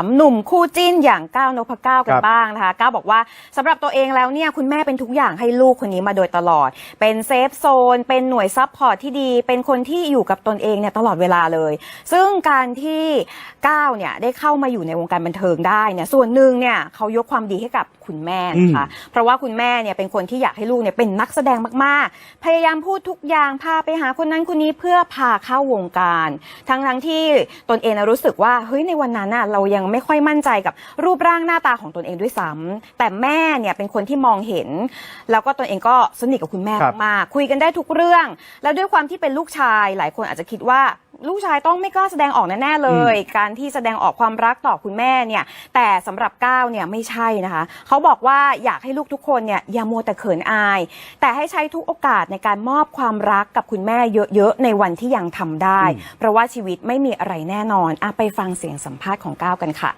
ถามหนุ่มคู่จิ้นอย่างก้าวนพเก้ากัคนรับบ้างนะคะก้าวบอกว่าสำหรับตัวเองแล้วเนี่ยคุณแม่เป็นทุกอย่างให้ลูกคนนี้มาโดยตลอด เป็นเซฟโซน เป็นหน่วยซับพอร์ตที่ดี เป็นคนที่อยู่กับตนเองเนี่ยตลอดเวลาเลย ซึ่งการที่ก้าวเนี่ยได้เข้ามาอยู่ในวงการบันเทิงได้เนี่ยส่วนหนึ่งเนี่ยเขายกความดีให้กับคุณแม่นะคะเพราะว่าคุณแม่เนี่ยเป็นคนที่อยากให้ลูกเนี่ยเป็นนักแสดงมากๆ พยายามพูดทุกอย่างพาไปหาคนนั้นคนนี้เพื่อพาเข้าวงการ ทั้งทั้งๆที่ตนเองนะรู้สึกว่าเฮ้ยในวันนั้นน่ะเรายังไม่ค่อยมั่นใจกับรูปร่างหน้าตาของตนเองด้วยซ้ำแต่แม่เนี่ยเป็นคนที่มองเห็น แล้วก็ตนเองก็สนิทกับคุณแม่ครับ มากๆคุยกันได้ทุกเรื่อง แล้วด้วยความที่เป็นลูกชายหลายคนอาจจะคิดว่า ลูกชายต้องไม่กล้าแสดงออกแน่ๆเลย การที่แสดงออกความรักต่อคุณแม่เนี่ย แต่สำหรับก้าวเนี่ยไม่ใช่นะคะ เขาบอกว่าอยากให้ลูกทุกคนเนี่ยอย่ามัวแต่เขินอาย แต่ให้ใช้ทุกโอกาสในการมอบความรักกับคุณแม่เยอะๆ ในวันที่ยังทำได้ เพราะว่าชีวิตไม่มีอะไรแน่นอนอะไปฟังเสียงสัมภาษณ์ของก้าวกันค่ะ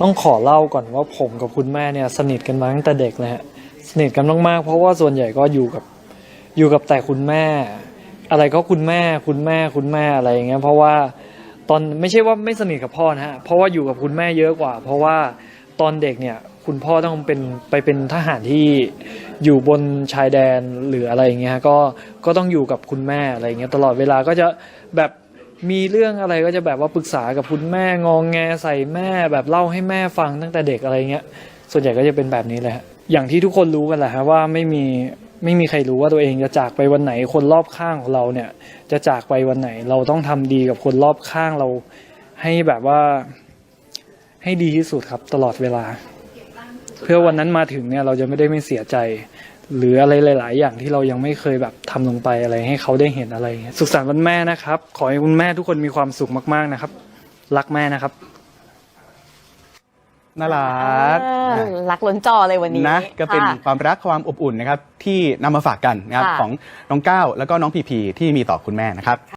ต้องขอเล่าก่อนว่าผมกับคุณแม่เนี่ยสนิทกันมาตั้งแต่เด็กเลยฮะสนิทกันมากๆเพราะว่าส่วนใหญ่ก็อยู่กับอยู่กับแต่คุณแม่ อะไรก็คุณแม่คุณแม่คุณแม่อะไรอย่างเงี้ยเพราะว่าตอนไม่ใช่ว่าไม่สนิทกับพ่อนะฮะเพราะว่าอยู่กับคุณแม่เยอะกว่า เพราะว่าตอนเด็กเนี่ยคุณพ่อต้องเป็นไปเป็นทหารที่อยู่บนชายแดนหรืออะไรอย่างเงี้ยก็ก็ต้องอยู่กับคุณแม่อะไรอย่างเงี้ยตลอดเวลาก็จะแบบมีเรื่องอะไรก็จะแบบว่าปรึกษากับคุณแม่งองแงใส่แม่แบบเล่าให้แม่ฟังตั้งแต่เด็กอะไรเงี้ยส่วนใหญ่ก็จะเป็นแบบนี้เลยฮะอย่างที่ทุกคนรู้กันแหละฮะว่าไม่มี ไม่มีใครรู้ว่าตัวเองจะจากไปวันไหน คนรอบข้างของเราเนี่ย จะจากไปวันไหน เราต้องทำดีกับคนรอบข้างเรา ให้แบบว่า ให้ดีที่สุดครับตลอดเวลา เพื่อวันนั้นมาถึงเนี่ย เราจะไม่ได้ไม่เสียใจ หรืออะไรหลาย ๆ อย่างที่เรายังไม่เคยแบบทำลงไปอะไร ให้เขาได้เห็นอะไร สุขสันต์วันแม่นะครับ ขอให้คุณแม่ทุกคนมีความสุขมาก ๆ นะครับ รักแม่นะครับ น่ารักเออรักล้นจอเลยวันนี้นะก็เป็นค่ะ ความรักความอบอุ่นนะครับที่นำมาฝากกันนะครับค่ะ ของน้องก้าวแล้วก็น้องพีพีที่มีต่อคุณแม่นะครับ